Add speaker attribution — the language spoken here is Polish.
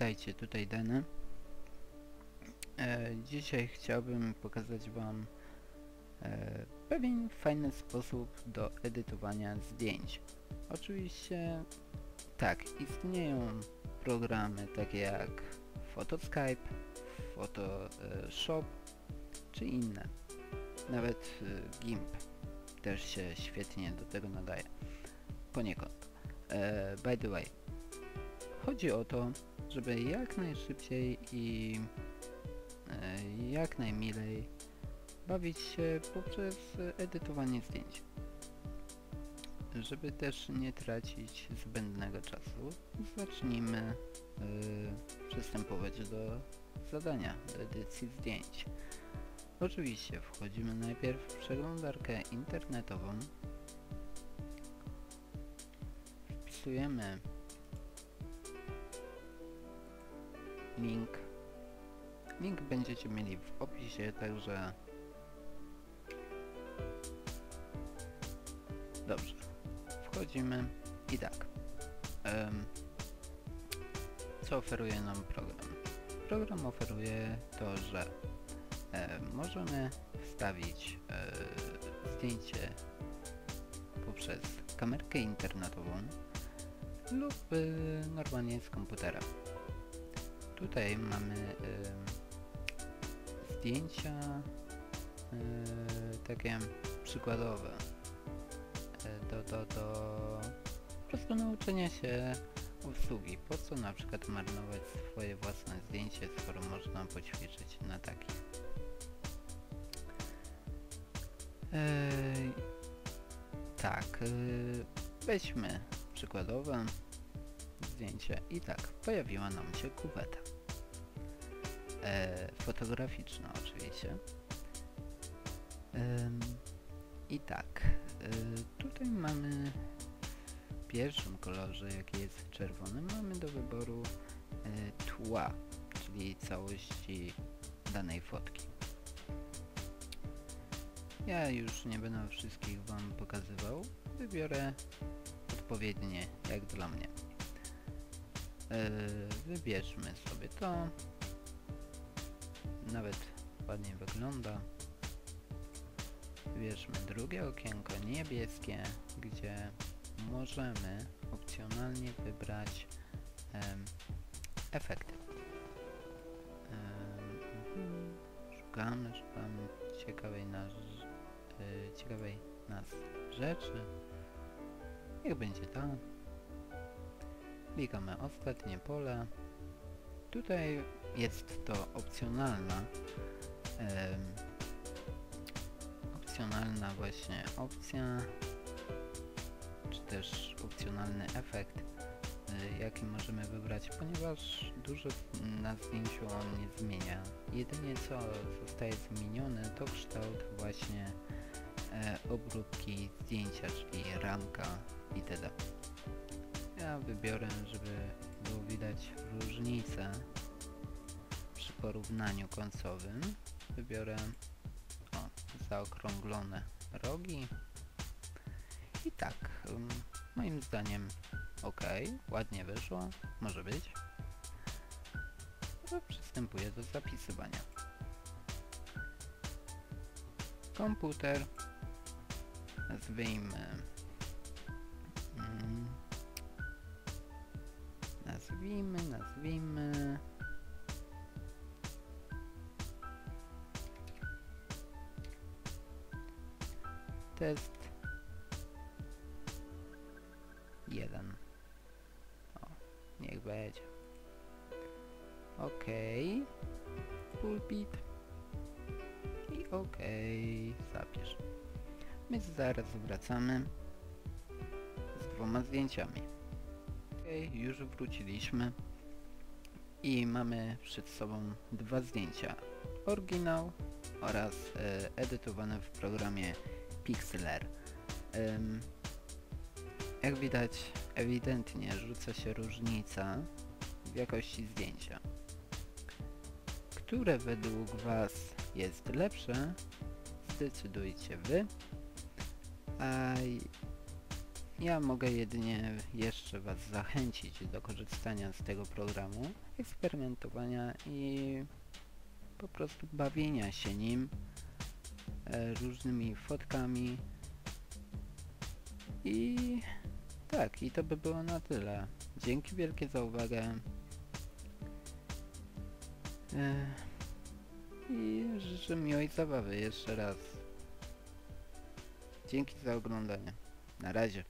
Speaker 1: Witajcie, tutaj Dany. E, dzisiaj chciałbym pokazać Wam e, pewien fajny sposób do edytowania zdjęć. Oczywiście tak, istnieją programy takie jak Photoskype, Photoshop czy inne. Nawet e, GIMP też się świetnie do tego nadaje. Poniekąd. E, by the way, chodzi o to, żeby jak najszybciej i e, jak najmilej bawić się poprzez edytowanie zdjęć. Żeby też nie tracić zbędnego czasu, zacznijmy e, przystępować do zadania, do edycji zdjęć. Oczywiście wchodzimy najpierw w przeglądarkę internetową, wpisujemy link. Link będziecie mieli w opisie, także... Dobrze. Wchodzimy i tak. Um, co oferuje nam program? Program oferuje to, że e, możemy wstawić e, zdjęcie poprzez kamerkę internetową lub e, normalnie z komputera. Tutaj mamy y, zdjęcia y, takie przykładowe y, do, do, do po prostu nauczenia się obsługi. Po co na przykład marnować swoje własne zdjęcie, skoro można poćwiczyć na takich. Yy, tak, yy, weźmy przykładowe zdjęcie i tak, pojawiła nam się kuweta. E, fotograficzna oczywiście. I tak, e, tutaj mamy w pierwszym kolorze, jaki jest czerwony, mamy do wyboru e, tła, czyli całości danej fotki. Ja już nie będę wszystkich Wam pokazywał, wybiorę odpowiednie jak dla mnie. Wybierzmy sobie to. Ładnie wygląda. Wybierzmy drugie okienko niebieskie, gdzie możemy opcjonalnie wybrać efekty. Um, szukamy, szukamy ciekawej nas, e, ciekawej nas rzeczy. Niech będzie ta. Klikamy ostatnie pole. Tutaj jest to opcjonalna opcjonalna właśnie opcja czy też opcjonalny efekt y, jaki możemy wybrać, ponieważ dużo na zdjęciu on nie zmienia. Jedynie co zostaje zmienione to kształt właśnie e, obróbki zdjęcia, czyli ramka itd. Ja wybiorę, żeby było widać różnicę przy porównaniu końcowym. Wybiorę zaokrąglone rogi. I tak, moim zdaniem ok, ładnie wyszło, może być. Przystępuję do zapisywania. Komputer nazwijmy nazwijmy, nazwijmy... Test... Jeden. O, niech będzie. Okej. Okay. Pulpit. I okej, okay. zapisz. My zaraz wracamy z dwoma zdjęciami. Ok, już wróciliśmy i mamy przed sobą dwa zdjęcia. Oryginał oraz e, edytowane w programie Pixlr. Ym, jak widać ewidentnie rzuca się różnica w jakości zdjęcia. Które według Was jest lepsze, zdecydujcie Wy. A Ja mogę jedynie jeszcze Was zachęcić do korzystania z tego programu, eksperymentowania i po prostu bawienia się nim różnymi fotkami i tak, i to by było na tyle. Dzięki wielkie za uwagę. E, I życzę miłej zabawy jeszcze raz. Dzięki za oglądanie. Na razie.